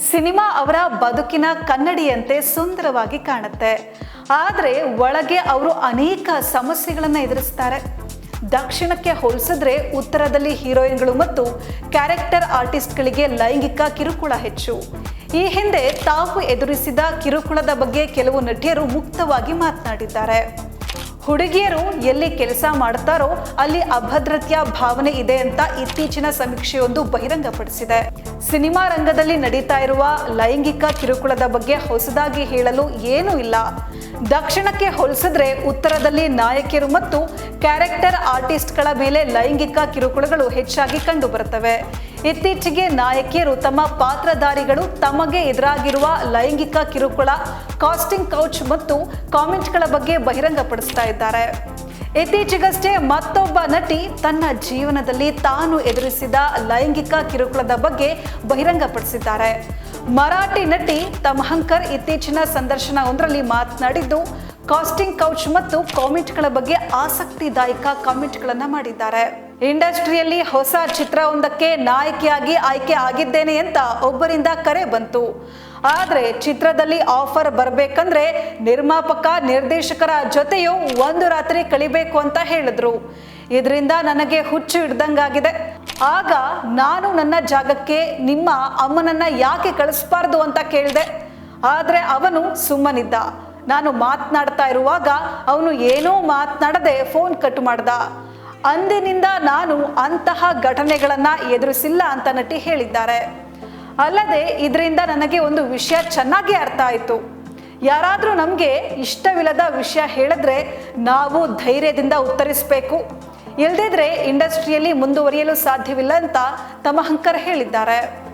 Cinema ಅವರ ಬದುಕಿನ ಕನ್ನಡಿಯಂತೆ ಸುಂದರವಾಗಿ ಕಾಣುತ್ತೆ. ಆದರೆ ಒಳಗೆ ಅವರು ಅನೇಕ ಸಮಸ್ಯೆಗಳನ್ನು ಎದುರಿಸ್ತಾರೆ. ದಕ್ಷಿಣಕ್ಕೆ ಹೋಲಿಸಿದ್ರೆ ಉತ್ತರದಲ್ಲಿ ಹೀರೋಯಿನ್ಗಳು ಮತ್ತು ಕ್ಯಾರೆಕ್ಟರ್ ಆರ್ಟಿಸ್ಟ್ಗಳಿಗೆ ಲೈಂಗಿಕ ಕಿರುಕುಳ ಹೆಚ್ಚು. ಈ ಹಿಂದೆ ತಾವು ಎದುರಿಸಿದ ಕಿರುಕುಳದ ಬಗ್ಗೆ ಕೆಲವು ನಟಿಯರು ಮುಕ್ತವಾಗಿ ಮಾತನಾಡಿದ್ದಾರೆ. ಹುಡುಗಿಯರು ಎಲ್ಲಿ ಕೆಲಸ ಮಾಡ್ತಾರೋ ಅಲ್ಲಿ ಅಭದ್ರತೆಯ ಭಾವನೆ ಇದೆ ಅಂತ ಇತ್ತೀಚಿನ ಸಮೀಕ್ಷೆಯೊಂದು ಬಹಿರಂಗಪಡಿಸಿದೆ. ಸಿನಿಮಾ ರಂಗದಲ್ಲಿ ನಡೀತಾ ಇರುವ ಲೈಂಗಿಕ ಕಿರುಕುಳದ ಬಗ್ಗೆ ಹೊಸದಾಗಿ ಹೇಳಲು ಏನೂ ಇಲ್ಲ. ದಕ್ಷಿಣಕ್ಕೆ ಹೋಲಿಸಿದ್ರೆ ಉತ್ತರದಲ್ಲಿ ನಾಯಕಿಯರು ಮತ್ತು ಕ್ಯಾರೆಕ್ಟರ್ ಆರ್ಟಿಸ್ಟ್ಗಳ ಮೇಲೆ ಲೈಂಗಿಕ ಕಿರುಕುಳಗಳು ಹೆಚ್ಚಾಗಿ ಕಂಡುಬರುತ್ತವೆ. ಇತ್ತೀಚೆಗೆ ನಾಯಕಿಯರು ತಮ್ಮ ಪಾತ್ರಧಾರಿಗಳು ತಮಗೆ ಎದುರಾಗಿರುವ ಲೈಂಗಿಕ ಕಿರುಕುಳ, ಕಾಸ್ಟಿಂಗ್ ಕೌಚ್ ಮತ್ತು ಕಾಮೆಂಟ್ಗಳ ಬಗ್ಗೆ ಬಹಿರಂಗಪಡಿಸ್ತಾ ಇದ್ದಾರೆ. ಇತ್ತೀಚೆಗಷ್ಟೇ ಮತ್ತೊಬ್ಬ ನಟಿ ತನ್ನ ಜೀವನದಲ್ಲಿ ತಾನು ಎದುರಿಸಿದ ಲೈಂಗಿಕ ಕಿರುಕುಳದ ಬಗ್ಗೆ ಬಹಿರಂಗಪಡಿಸಿದ್ದಾರೆ. ಮರಾಠಿ ನಟಿ ತಮಹಂಕರ್ ಇತ್ತೀಚಿನ ಸಂದರ್ಶನವೊಂದರಲ್ಲಿ ಮಾತನಾಡಿದ್ದು, ಕಾಸ್ಟಿಂಗ್ ಕೌಚ್ ಮತ್ತು ಕಾಮೆಂಟ್ಗಳ ಬಗ್ಗೆ ಆಸಕ್ತಿದಾಯಕ ಕಾಮೆಂಟ್ಗಳನ್ನು ಮಾಡಿದ್ದಾರೆ. ಇಂಡಸ್ಟ್ರಿಯಲ್ಲಿ ಹೊಸ ಚಿತ್ರವೊಂದಕ್ಕೆ ನಾಯಕಿಯಾಗಿ ಆಯ್ಕೆ ಆಗಿದ್ದೇನೆ ಅಂತ ಒಬ್ಬರಿಂದ ಕರೆ ಬಂತು. ಆದರೆ ಚಿತ್ರದಲ್ಲಿ ಆಫರ್ ಬರಬೇಕಂದ್ರೆ ನಿರ್ಮಾಪಕ, ನಿರ್ದೇಶಕರ ಜೊತೆಯೂ ಒಂದು ರಾತ್ರಿ ಕಳಿಬೇಕು ಅಂತ ಹೇಳಿದ್ರು. ಇದರಿಂದ ನನಗೆ ಹುಚ್ಚು ಹಿಡ್ದಂಗಾಗಿದೆ. ಆಗ ನಾನು ನನ್ನ ಜಾಗಕ್ಕೆ ನಿಮ್ಮ ಅಮ್ಮನನ್ನ ಯಾಕೆ ಕಳಿಸ್ಬಾರ್ದು ಅಂತ ಕೇಳಿದೆ. ಆದರೆ ಅವನು ಸುಮ್ಮನಿದ್ದ. ನಾನು ಮಾತನಾಡ್ತಾ ಇರುವಾಗ ಅವನು ಏನೂ ಮಾತನಾಡದೆ ಫೋನ್ ಕಟ್ ಮಾಡ್ದ. ಅಂದಿನಿಂದ ನಾನು ಅಂತಹ ಘಟನೆಗಳನ್ನು ಎದುರಿಸಿಲ್ಲ ಅಂತ ನಟಿ ಹೇಳಿದ್ದಾರೆ. ಅಲ್ಲದೆ ಇದರಿಂದ ನನಗೆ ಒಂದು ವಿಷಯ ಚೆನ್ನಾಗಿ ಅರ್ಥ ಆಯಿತು. ಯಾರಾದರೂ ನಮಗೆ ಇಷ್ಟವಿಲ್ಲದ ವಿಷಯ ಹೇಳಿದ್ರೆ ನಾವು ಧೈರ್ಯದಿಂದ ಉತ್ತರಿಸಬೇಕು. ಇಲ್ದಿದ್ರೆ ಇಂಡಸ್ಟ್ರಿಯಲ್ಲಿ ಮುಂದುವರಿಯಲು ಸಾಧ್ಯವಿಲ್ಲ ಅಂತ ತಮಹಂಕರ್ ಹೇಳಿದ್ದಾರೆ.